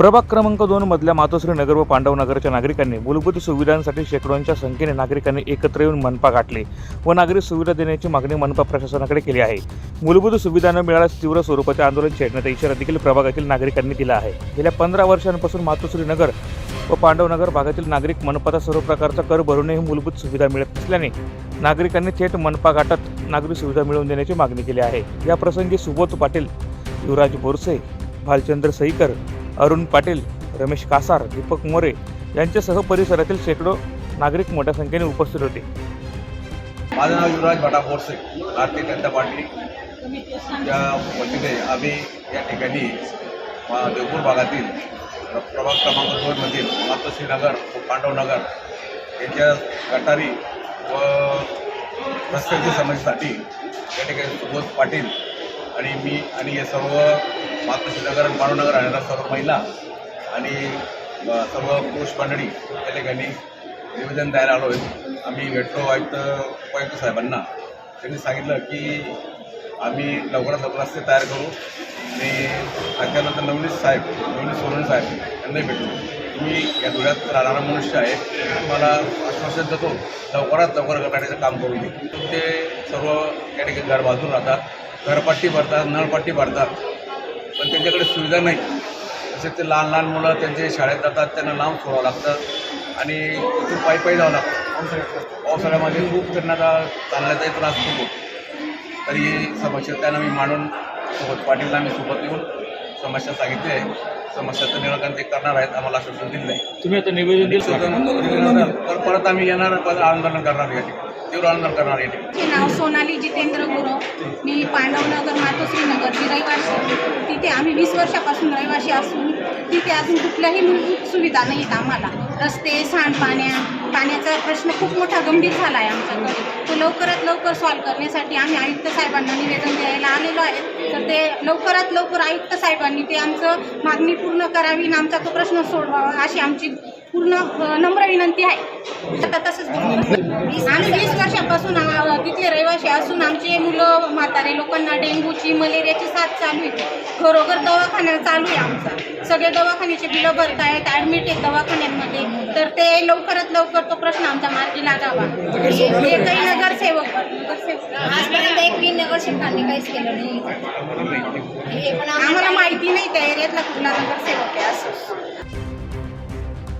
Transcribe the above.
प्रभाग क्रमांक दोन मधल्या मातोश्री नगर व पांडवनगरच्या नागरिकांनी मूलभूत सुविधांसाठी शेकडोंच्या संख्येने नागरिकांनी एकत्र येऊन मनपा गाठले व नागरिक सुविधा देण्याची मागणी मनपा प्रशासनाकडे केली आहे. मूलभूत सुविधा न मिळाल्यास तीव्र स्वरूपाचे आंदोलन छेडण्याचा इशारा देखील प्रभागातील नागरिकांनी दिला आहे. गेल्या पंधरा वर्षांपासून मातोश्री नगर व पांडवनगर भागातील नागरिक मनपाचा सर्व प्रकारचा कर भरूनही मूलभूत सुविधा मिळत नसल्याने नागरिकांनी थेट मनपा गाठत नागरिक सुविधा मिळवून देण्याची मागणी केली आहे. या प्रसंगी सुबोध पाटील युवराज बोरसे भालचंद्र सईकर अरुण पाटील रमेश कासार दीपक मोरे यांच्यासह परिसरातील शेकडो नागरिक मोठ्या संख्येने उपस्थित होते. माझं नाव युवराज भटा बोरसे भारतीय जनता पार्टी. या वतीने आम्ही या ठिकाणी मा- देवपूर भागातील प्रभाग क्रमांक दोनमधील मातोश्रीनगर व पांडवनगर यांच्या गटारी व रस्त्याच्या समस्येसाठी या ठिकाणी सुबोध पाटील आणि मी आणि हे सर्व मातोश्री नगर आणि पांडवनगर राहणाऱ्या सर्व महिला आणि सर्व पुरुष मंडळी त्या ठिकाणी निवेदन द्यायला आलो आहे आम्ही मेट्रो आयुक्त उपायुक्त साहेबांना त्यांनी सांगितलं की आम्ही लवकरात लवकर रस्ते तयार करू. आणि त्याच्यानंतर नवनीत साहेब नवनीत सोनवणे साहेब यांनाही भेटू. तुम्ही या धुळ्यात राहणारा मनुष्य आहे. तुम्हाला आश्वासन देतो लवकरात लवकर करण्याचं काम करून ते सर्व या ठिकाणी घर बांधून राहतात. घरपट्टी भरतात नळपट्टी भरतात. पण त्यांच्याकडे सुविधा नाही. तसेच ते लहान लहान मुलं त्यांचे शाळेत जातात त्यांना लांब सोडावं लागतं आणि तिथून पायी पायी जावं लागतं. पावसाळ्यामध्ये खूप त्यांना आता चालण्याचाही त्रास खूप होतो. तरी ही समस्या त्यांना मी मांडून सोबत पाटीलला मी सोबत येऊन समस्या सांगितली आहे. समस्याचं निराकरण ते करणार आहेत आम्हाला आश्वासन दिलं आहे. तुम्ही आता निवेदन तर परत आम्ही येणार परत आंदोलन करणार या ठिकाणी. तीव्र आंदोलन करणार या ठिकाणी. नाव सोनाली जितेंद्र गुरव. मी पांडवनगर मातोश्री तिथे आम्ही वीस वर्षापासून रहिवासी असून तिथे अजून कुठल्याही मूलभूत सुविधा नाहीत आम्हाला. रस्ते सांडपाण्या पाण्याचा प्रश्न खूप मोठा गंभीर झाला आहे आमच्याकडे तो लवकरात लवकर सॉल्व्ह करण्यासाठी आम्ही आयुक्त साहेबांना निवेदन द्यायला आलेलो आहे. तर ते लवकरात लवकर आयुक्त साहेबांनी ते आमचं मागणी पूर्ण करावी आणि आमचा तो प्रश्न सोडवावा अशी आमची पूर्ण नम्र विनंती आहे. आता तसंच आम्ही वीस वर्षापासून तिथले रहिवासी असून आमचे मुलं म्हातारे लोकांना डेंग्यूची मलेरियाची साथ चालू आहे. घरोघर दवाखाना चालू आहे आमचा. सगळे दवाखान्याचे बिलं भरत आहेत ॲडमिट आहेत दवाखान्यांमध्ये. तर ते लवकरात लवकर तो प्रश्न आमचा मार्गी लागावा हे काही नगरसेवक. नगरसेवक आजपर्यंत एकही नगरसेवकांनी काहीच केलं नाही. आम्हाला माहिती नाही त्या एरियातला कुठला नगरसेवक आहे असं.